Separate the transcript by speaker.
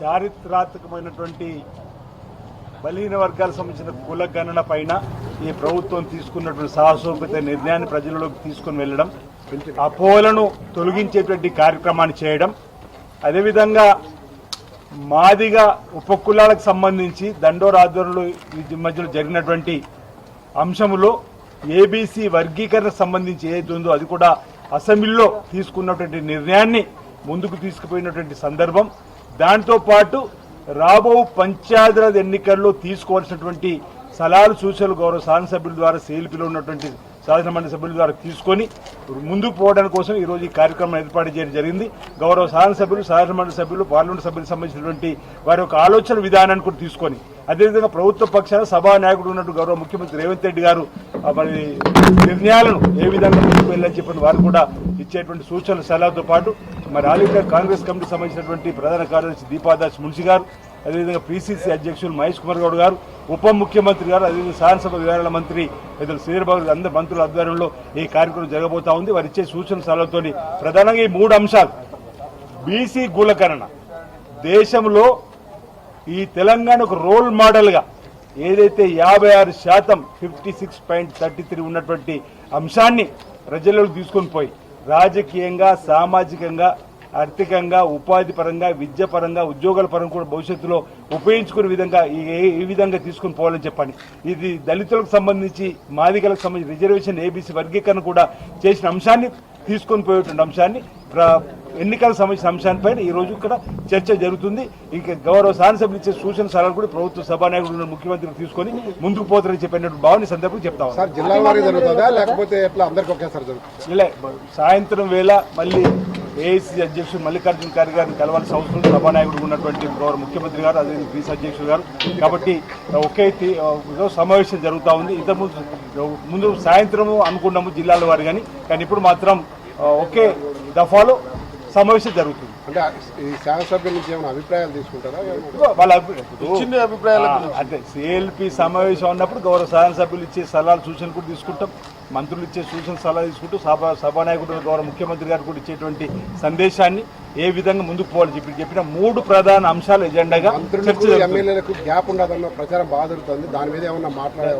Speaker 1: చారిత్రాత్మకమైనటువంటి బలహీన వర్గాలకు సంబంధించిన కుల గణన పైన ఈ ప్రభుత్వం తీసుకున్నటువంటి సాహసోపేత నిర్ణయాన్ని ప్రజలలోకి తీసుకుని వెళ్ళడం అపోలను తొలగించేటువంటి కార్యక్రమాన్ని చేయడం అదేవిధంగా మాదిగా ఉపకులాలకు సంబంధించి దండోరాధ్వర్యంలో ఈ మధ్యలో జరిగినటువంటి అంశములో ఏబీసీ వర్గీకరణ సంబంధించి ఏది ఉందో అది కూడా అసెంబ్లీలో తీసుకున్నటువంటి నిర్ణయాన్ని ముందుకు తీసుకుపోయినటువంటి సందర్భం. దాంతో పాటు రాబో పంచాయతీరాజ్ ఎన్నికల్లో తీసుకోవాల్సినటువంటి సలహాలు సూచనలు గౌరవ శాసనసభ్యుల ద్వారా సేల్పిలో ఉన్నటువంటి శాసన మండలి సభ్యుల ద్వారా తీసుకొని ముందుకు పోవడానికి కోసం ఈ రోజు ఈ కార్యక్రమం ఏర్పాటు చేయడం జరిగింది. గౌరవ శాసనసభ్యులు శాసన మండలి సభ్యులు పార్లమెంట్ సభ్యులకు సంబంధించినటువంటి వారి యొక్క ఆలోచన విధానాన్ని కూడా తీసుకొని అదేవిధంగా ప్రభుత్వ పక్షాన సభా నాయకుడు ఉన్నట్టు గౌరవ ముఖ్యమంత్రి రేవంత్ రెడ్డి గారు మరి నిర్ణయాలను ఏ విధంగా తీసుకువెళ్ళని వెళ్ళని చెప్పిన వారు కూడా ఇచ్చేటువంటి సూచనలు సలహాతో పాటు మరి ఆల్ ఇండియా కాంగ్రెస్ కమిటీ సంబంధించినటువంటి ప్రధాన కార్యదర్శి దీపాదాస్ మున్షి గారు అదేవిధంగా పిసిసి అధ్యక్షులు మహేష్ కుమార్ గౌడ్ గారు ఉప ముఖ్యమంత్రి గారు అదేవిధంగా శాసనసభ వివరాల మంత్రి ఇద్దరు శ్రీరబాబు అందరి మంత్రుల ఆధ్వర్యంలో ఈ కార్యక్రమం జరగబోతా ఉంది. వారు ఇచ్చే సూచన సలహాలతో ప్రధానంగా ఈ మూడు అంశాలు. బీసీ గూలకరణ. దేశంలో ఈ తెలంగాణ ఒక రోల్ మోడల్గా ఏదైతే యాభై ఆరు శాతం fifty six point thirty three ఉన్నటువంటి అంశాన్ని ప్రజల్లోకి తీసుకొని పోయి రాజకీయంగా సామాజికంగా ఆర్థికంగా ఉపాధి పరంగా విద్య పరంగా ఉద్యోగాల పరంగా కూడా భవిష్యత్తులో ఉపయోగించుకునే విధంగా ఈ విధంగా తీసుకుని పోవాలని చెప్పండి. ఇది దళితులకు సంబంధించి మాదిగలకు సంబంధించి రిజర్వేషన్ ఏబీసీ వర్గీకరణ కూడా చేసిన అంశాన్ని తీసుకొని పోయేటువంటి అంశాన్ని ఎన్నికలకు సంబంధించిన ఈ రోజు ఇక్కడ చర్చ జరుగుతుంది. ఇంకా గౌరవ శాసనసభ్యులు ఇచ్చే సూచన సలహాలు కూడా ప్రభుత్వ సభానాయకుడు ఉన్న ముఖ్యమంత్రి తీసుకొని ముందుకు పోతారని చెప్పినటువంటి భావన సందర్భంగా చెప్తా.
Speaker 2: సార్ జిల్లా వారీ జరుగుతుందా? లేకపోతే ఎట్లా? అందరికి ఒకేసారి జరుగుతుంది?
Speaker 1: ఇలా సాయంత్రం వేళ మళ్ళీ ఏఐసీ అధ్యక్షుడు మల్లికార్జున ఖర్గే గారిని కలవాల్సిన అవసరం. సభానాయకుడు ఉన్నటువంటి గౌరవ ముఖ్యమంత్రి గారు అదే పీసీ అధ్యక్షుడు గారు. కాబట్టి ఒకే ఈరోజు సమావేశం జరుగుతూ ఉంది. ఇంతకు ముందు ముందు సాయంత్రం అనుకున్నాము జిల్లాల వారు కానీ కానీ ఇప్పుడు మాత్రం ఒకే దఫాలో సమావేశం జరుగుతుంది.
Speaker 2: అంటే ఈ శాసనసభ్యుల నుంచి ఏమైనా అభిప్రాయాలు తీసుకుంటారా?
Speaker 1: వాళ్ళ అభిప్రాయాలు అంటే సిఎల్పి సమావేశం ఉన్నప్పుడు గౌరవ శాసనసభ్యులు ఇచ్చే సలహాలు సూచనలు కూడా తీసుకుంటాం. మంత్రులు ఇచ్చే సూచన సలహా తీసుకుంటూ సభ సభానాయకుడు గౌరవ ముఖ్యమంత్రి గారు కూడా ఇచ్చేటువంటి సందేశాన్ని ఏ విధంగా ముందుకు పోవాలని చెప్పి చెప్పిన మూడు ప్రధాన అంశాలు ఎజెండాగా.
Speaker 2: ఎమ్మెల్యేలకు గ్యాప్ ఉండదన్న ప్రచారం బాగా జరుగుతుంది. దాని మీద ఏమన్నా మాట్లాడే